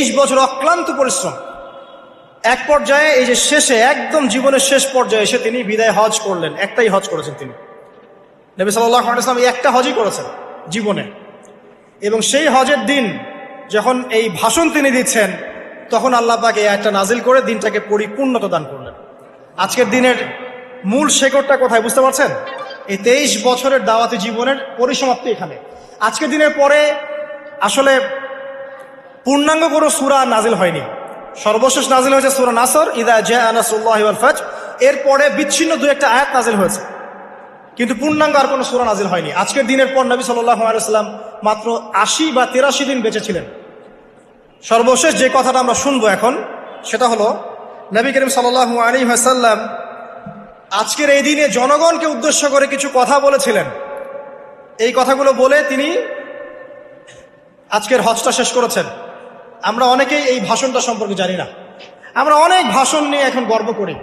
তেইশ বছর অক্লান্ত পরিশ্রম। এক পর্যায়ে এই যে শেষে, একদম জীবনের শেষ পর্যায়ে এসে তিনি বিদায় হজ করলেন। একটাই হজ করেছেন তিনি। নবী আলাইসলাম এই একটা হজই করেছেন জীবনে। এবং সেই হজের দিন যখন এই ভাষণ তিনি দিচ্ছেন, তখন আল্লাহ পাকে একটা নাজিল করে দিনটাকে পরিপূর্ণতা দান করলেন। আজকের দিনের মূল শেকড়টা কোথায় বুঝতে পারছেন? এই তেইশ বছরের দাওয়াতি জীবনের পরিসমাপ্তি এখানে। আজকের দিনের পরে আসলে পূর্ণাঙ্গ কোনো সুরা নাজিল হয়নি। সর্বশেষ নাজিল হয়েছে সুরা নাসর, ইদা জয়া ফাজ এরপরে বিচ্ছিন্ন দু একটা আয়াত নাজিল হয়েছে। কিন্তু পূর্ণাঙ্গ আর কোনো সুরা নাজিল হয়নি। আজকের দিনের পর নবী সাল্লাহ মাত্র আশি বা তেরাশি দিন বেঁচে ছিলেন। সর্বশেষ যে কথাটা আমরা শুনব এখন, সেটা হলো, নবী করিম সাল্লাহ আলী হাসাল্লাম আজকের এই দিনে জনগণকে উদ্দেশ্য করে কিছু কথা বলেছিলেন। এই কথাগুলো বলে তিনি আজকের হজটা শেষ করেছেন। আমরা অনেকেই এই ভাষণটা সম্পর্কে জানি না। আমরা অনেক ভাষণ নিয়ে এখন গর্ব করি।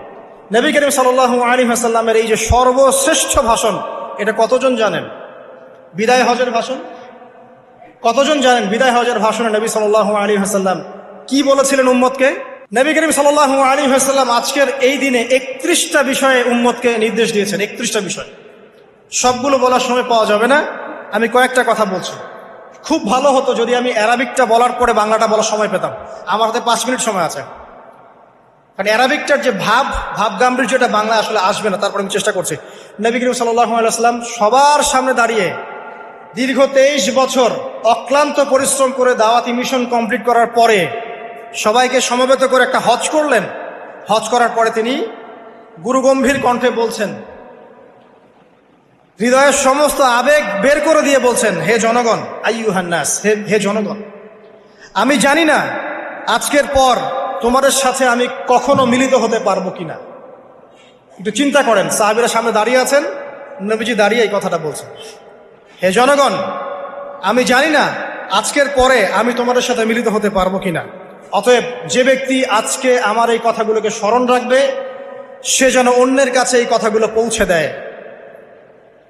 নবী করিম সাল্লাহ আলী হাসাল্লামের এই যে সর্বশ্রেষ্ঠ ভাষণ, এটা কতজন জানেন? বিদায় হজের ভাষণ? কতজন জানেন বিদায় হজের ভাষণে নবী সাল্লাহ আলী হাসাল্লাম কি বলেছিলেন উম্মতকে? নবী করিম সাল্লাহ আলী হাসাল্লাম আজকের এই দিনে একত্রিশটা বিষয়ে উম্মতকে নির্দেশ দিয়েছেন, একত্রিশটা বিষয়। সবগুলো বলার সময় পাওয়া যাবে না। আমি কয়েকটা কথা বলছি। খুব ভালো হতো যদি আমি অ্যারাবিকটা বলার পরে বাংলাটা বলার সময় পেতাম। আমার হাতে পাঁচ মিনিট সময় আছে। কারণ অ্যারাবিকটার যে ভাব ভাব গাম্ভীর্যটা বাংলা আসলে আসবে না, তারপর আমি চেষ্টা করছি। নবী করিম আলাইসলাম সবার সামনে দাঁড়িয়ে দীর্ঘ তেইশ বছর অক্লান্ত পরিশ্রম করে দাওয়াতি মিশন কমপ্লিট করার পরে সবাইকে সমবেত করে একটা হজ করলেন। হজ করার পরে তিনি গুরুগম্ভীর কণ্ঠে বলছেন হৃদয়ের সমস্ত আবেগ বের করে দিয়ে বলছেন হে জনগণ আইয়ু হান্নাস হে হে জনগণ আমি জানি না আজকের পর তোমাদের সাথে আমি কখনো মিলিত হতে পারব কিনা। একটু চিন্তা করেন সাহাবিরা সামনে দাঁড়িয়ে আছেন নবীজি দাঁড়িয়ে এই কথাটা বলছেন। হে জনগণ আমি জানি না আজকের পরে আমি তোমাদের সাথে মিলিত হতে পারব কিনা। অতএব যে ব্যক্তি আজকে আমার এই কথাগুলোকে স্মরণ রাখবে সে যেন অন্যের কাছে এই কথাগুলো পৌঁছে দেয়।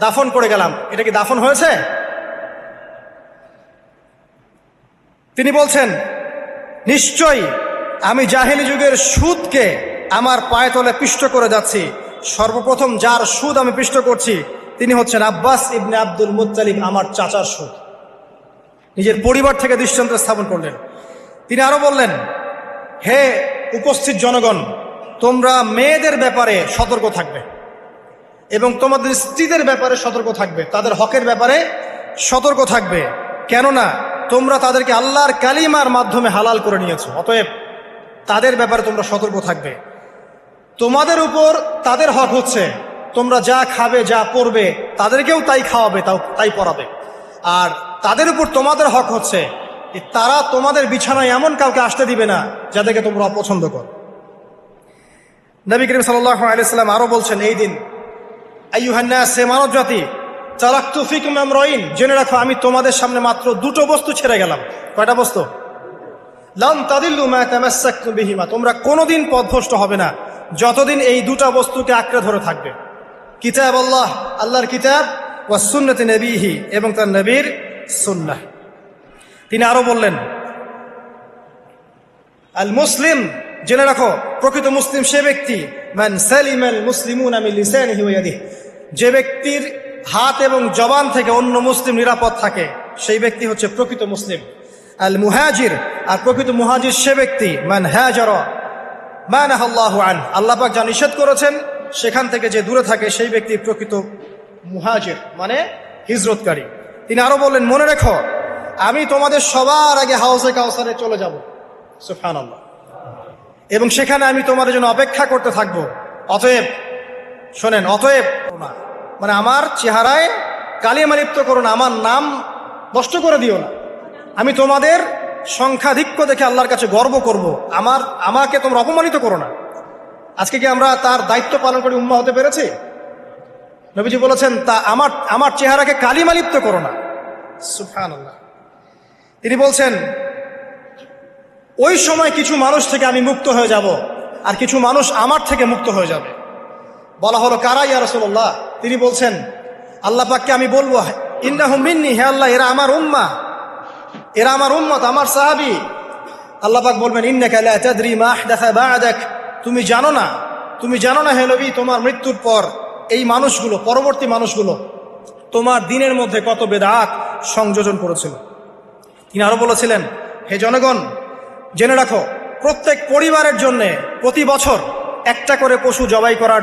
দাফন করে গেলাম। এটা কি দাফন হয়েছে? তিনি বলছেন, নিশ্চয়ই আমি জাহিলি যুগের সুদকে আমার পায়ে তলে পিষ্ট করে যাচ্ছি। সর্বপ্রথম যার সুদ আমি পিষ্ট করছি, তিনি হচ্ছেন আব্বাস ইবনে আব্দুল মুতালিব আমার চাচার সুদ। নিজের পরিবার থেকে দৃষ্টান্ত স্থাপন করলেন। তিনি আরও বললেন, হে উপস্থিত জনগণ, তোমরা মেয়েদের ব্যাপারে সতর্ক থাকবে। এবং তোমাদের স্ত্রীদের ব্যাপারে সতর্ক থাকবে, তাদের হকের ব্যাপারে সতর্ক থাকবে। কেননা, তোমরা তাদেরকে আল্লাহর কালিমার মাধ্যমে হালাল করে নিয়েছো। অতএব তাদের ব্যাপারে তোমরা সতর্ক থাকবে। তোমাদের উপর তাদের হক হচ্ছে, তোমরা যা খাবে, যা পড়বে তাদেরকেও তাই খাওয়াবে, তাও তাই পড়াবে আর তাদের উপর তোমাদের হক হচ্ছে তারা তোমাদের বিছানায় এমন কাউকে আসতে দিবে না যাদেরকে তোমরা অপছন্দ কর। নবী করিম সাল্লাহ আলাইসাল্লাম আরও বলছেন, এই দিন আইয়ুহান্না সে মানব জাতি চালাক্তু ফিকুম আমরাইন, জেনে রাখো, আমি তোমাদের সামনে মাত্র দুটো বস্তু ছেড়ে গেলাম। কয়টা বস্তু? লাম তাদিল্লু মা তামাসসাকতুম বিহিমা, তোমরা কোনোদিন পথভ্রষ্ট হবে না, যতদিন এই দুটা বস্তুকে আঁকড়ে ধরে থাকবে। কিতাব আল্লাহ, আল্লাহর কিতাব, ওয়া সুন্নতি নবীহি, এবং তার নবীর সুন্নাহ। তিনি আরও বললেন, আল মুসলিম, জেনে রাখো, প্রকৃত মুসলিম সে ব্যক্তি, মান সালিম আল মুসলিমুন আমি লিসানিহি ওয়া ইয়াদিহি। যে ব্যক্তির হাত এবং জবান থেকে অন্য মুসলিম নিরাপদ থাকে, সেই ব্যক্তি হচ্ছে প্রকৃত মুসলিম। আল মুহাজির, আর প্রকৃত মুহাজির সে ব্যক্তি, মান হাজার মান আল্লাহ আন আল্লাপাক যা নিষেধ করেছেন, সেখান থেকে যে দূরে থাকে, সেই ব্যক্তি প্রকৃত মুহাজির মানে হিজরতকারী। তিনি আরও বললেন, মনে রেখো, আমি তোমাদের সবার আগে হাউসে কাউসারে চলে যাব। সুফান এবং সেখানে আমি তোমাদের জন্য অপেক্ষা করতে থাকব। অতএব শোনেন, অতএব মানে আমার চেহারায় কালিমা লিপ্ত করো না আমার নাম নষ্ট করে দিও না। আমি তোমাদের সংখ্যাধিক্য দেখে আল্লাহর কাছে গর্ব করব। আমার, আমাকে তোমরা অপমানিত করো না। আজকে কি আমরা তার দায়িত্ব পালন করে উম্মা হতে পেরেছি? নবীজি বলেছেন, তা আমার আমার চেহারাকে কালিমা লিপ্ত করো না। সুফান তিনি বলছেন, ওই সময় কিছু মানুষ থেকে আমি মুক্ত হয়ে যাব, আর কিছু মানুষ আমার থেকে মুক্ত হয়ে যাবে। বলা হলো, কারা ইয়া রসুল্লাহ তিনি বলছেন, আল্লাহ পাককে আমি বলব, ইন্নাহু মিন্নি, হে আল্লাহ, এরা আমার উম্মা। এরা আমার উম্মত, আমার সাহাবি। আল্লাহ পাক বলবেন বা'দাক। তুমি জানো না, তুমি জানো না হে নবী, তোমার মৃত্যুর পর এই মানুষগুলো, পরবর্তী মানুষগুলো, তোমার দিনের মধ্যে কত বেদাত সংযোজন করেছিল। তিনি আরও বলেছিলেন, হে জনগণ, জেনে রাখো, প্রত্যেক পরিবারের জন্য প্রতি বছর একটা করে পশু জবাই করার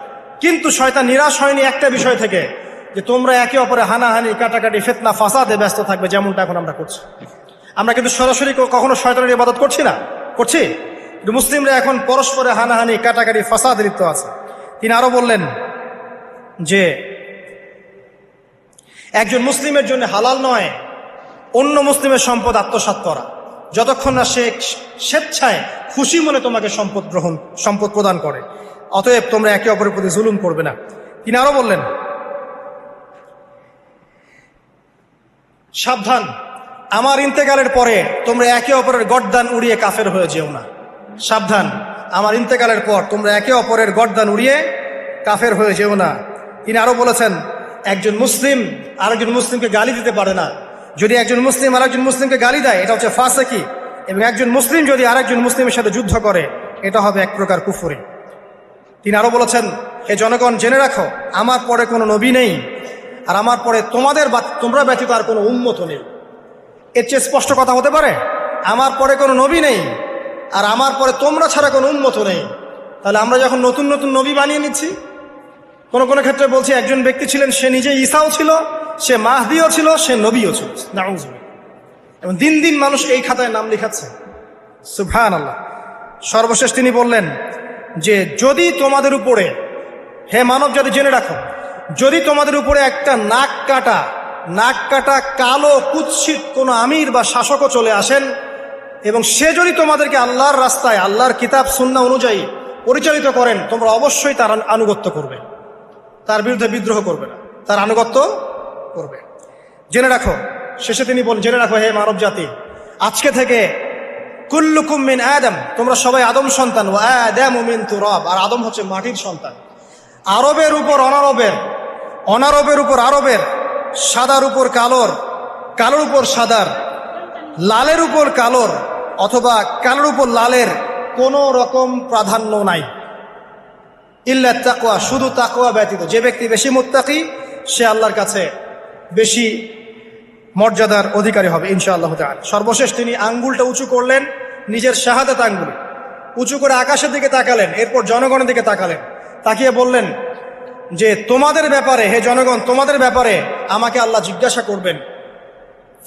কিন্তু শয়তান নিরাশ হয়নি একটা বিষয় থেকে, যে তোমরা একে অপরে হানাহানি, কাটাকাটি, ফেতনা, ফাসাদে ব্যস্ত থাকবে, যেমনটা এখন আমরা করছি। আমরা কিন্তু সরাসরি কখনো শয়তানের ইবাদত করছি না, করছি। কিন্তু মুসলিমরা এখন পরস্পরে হানাহানি, কাটাকাটি, ফাসাদে লিপ্ত আছে। তিনি আরও বললেন যে, একজন মুসলিমের জন্য হালাল নয়, অন্য মুসলিমের সম্পদ আত্মসাৎ করা। যতক্ষণ না সে স্বেচ্ছায় খুশি মনে তোমাকে সম্পদ গ্রহণ, সম্পদ প্রদান করে। অতএব তোমরা একে অপরের প্রতি জুলুম করবে না। তিনি আরও বললেন, সাবধান, আমার ইন্তেকালের পরে তোমরা একে অপরের গডদান উড়িয়ে কাফের হয়ে যেও না। সাবধান, আমার ইন্তেকালের পর তোমরা একে অপরের গডদান উড়িয়ে কাফের হয়ে যেও না। তিনি আরও বলেছেন, একজন মুসলিম আরেকজন মুসলিমকে গালি দিতে পারে না। যদি একজন মুসলিম আরেকজন মুসলিমকে গালি দেয়, এটা হচ্ছে ফাঁসেকি, এবং একজন মুসলিম যদি আরেকজন মুসলিমের সাথে যুদ্ধ করে, এটা হবে এক প্রকার কুফুরি। তিনি আরও বলেছেন, হে জনগণ, জেনে রাখো, আমার পরে কোনো নবী নেই, আর আমার পরে তোমাদের বা, তোমরা ব্যতীত আর কোনো উন্মত নেই। এর চেয়ে স্পষ্ট কথা হতে পারে, আমার পরে কোনো নবী নেই, আর আমার পরে তোমরা ছাড়া কোনো উন্মত নেই। তাহলে আমরা যখন নতুন নতুন নবী বানিয়ে নিচ্ছি, কোনো কোনো ক্ষেত্রে বলছি একজন ব্যক্তি ছিলেন, সে নিজে ঈসাও ছিল, সে মাহদিও ছিল, সে নবীও ছিল। এবং দিন দিন মানুষ এই খাতায় নাম লিখাচ্ছে। সুফান আল্লাহ সর্বশেষ তিনি বললেন যে যদি তোমাদের উপরে, হে মানব যদি জেনে রাখো, যদি তোমাদের উপরে একটা নাক কাটা নাক কাটা কালো কুৎসিত কোনো আমির বা শাসকও চলে আসেন, এবং সে যদি তোমাদেরকে আল্লাহর রাস্তায়, আল্লাহর কিতাব, সুন্না অনুযায়ী পরিচালিত করেন, তোমরা অবশ্যই তার আনুগত্য করবে। তার বিরুদ্ধে বিদ্রোহ করবে না। তার আনুগত্য করবে। জেনে রাখো, শেষে তিনি বলেন জেনে রাখো, হে মানব জাতি আজকে থেকে কুল্লুকুম মিন আদম। তোমরা সবাই আদম সন্তান। ও আদম মিন তুরব। আর আদম হচ্ছে মাটির সন্তান। আরবের উপর অনারবের অনারবের উপর আরবের, সাদার উপর কালোর কালোর উপর সাদার, লালের উপর কালোর, অথবা কালোর উপর লালের কোনো রকম প্রাধান্য নাই। ইল্লা তাকওয়া, শুধু তাকওয়া ব্যতীত। যে ব্যক্তি বেশি মুত্তাকি, সে আল্লাহর কাছে বেশি মর্যাদার অধিকারী হবে, ইনশাআল্লাহ সর্বশেষ তিনি আঙ্গুলটা উঁচু করলেন। নিজের শাহাদাত আঙ্গুল উঁচু করে আকাশের দিকে তাকালেন, এরপর জনগণের দিকে তাকালেন। তাকিয়ে বললেন, যে তোমাদের ব্যাপারে, হে জনগণ, তোমাদের ব্যাপারে আমাকে আল্লাহ জিজ্ঞাসা করবেন।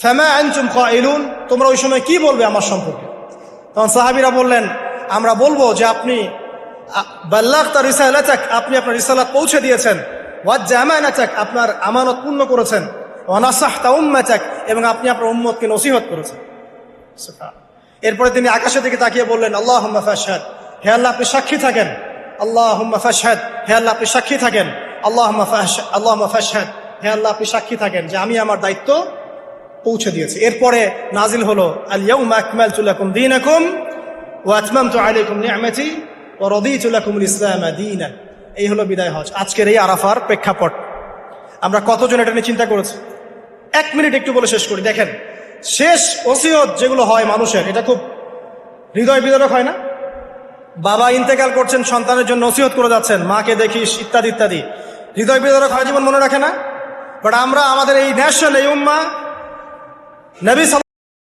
ফ্যামা আনচুম ইলুন তোমরা ওই সময় কি বলবে আমার সম্পর্কে? তখন সাহাবিরা বললেন, আমরা বলব যে আপনি বাল্লাহ তার রিসালাতাক, আপনি আপনার রিসালাত পৌঁছে দিয়েছেন। ওয়াজ জামানাতাক, আপনার আমানত পূর্ণ করেছেন। অনাসাহ ওয়ানাসাহ তাউম্মাতাক এবং আপনি আপনার উম্মতকে নসিহত করেছেন। এরপরে তিনি আকাশের দিকে তাকিয়ে বললেন আল্লাহ ফাশহাদ। হে আল্লাহ, আপনি সাক্ষী থাকেন। আল্লাহ ফাশহাদ। হে আল্লাহ, আপনি সাক্ষী থাকেন। আল্লাহ আল্লাহ ফাশহাদ। হে আল্লাহ, আপনি সাক্ষী থাকেন যে আমি আমার দায়িত্ব পৌঁছে দিয়েছি। এরপরে নাজিল হলো এই হলো বিদায় হজ। আজকের এই আরাফার প্রেক্ষাপট। আমরা কতজন এটা নিয়ে চিন্তা করেছি? এক মিনিট একটু বলে শেষ করি। দেখেন শেষ ওসিয়ত যেগুলো হয় মানুষের, এটা খুব হৃদয় বিদারক হয় না? বাবা ইন্তেকাল করছেন, সন্তানের জন্য ওসিয়ত করে যাচ্ছেন, মাকে দেখিস, ইত্যাদি ইত্যাদি। হৃদয় বিদারক হয় জীবন মনে রাখে না? বাট আমরা, আমাদের এই ন্যাশন এই উম্মা, নবী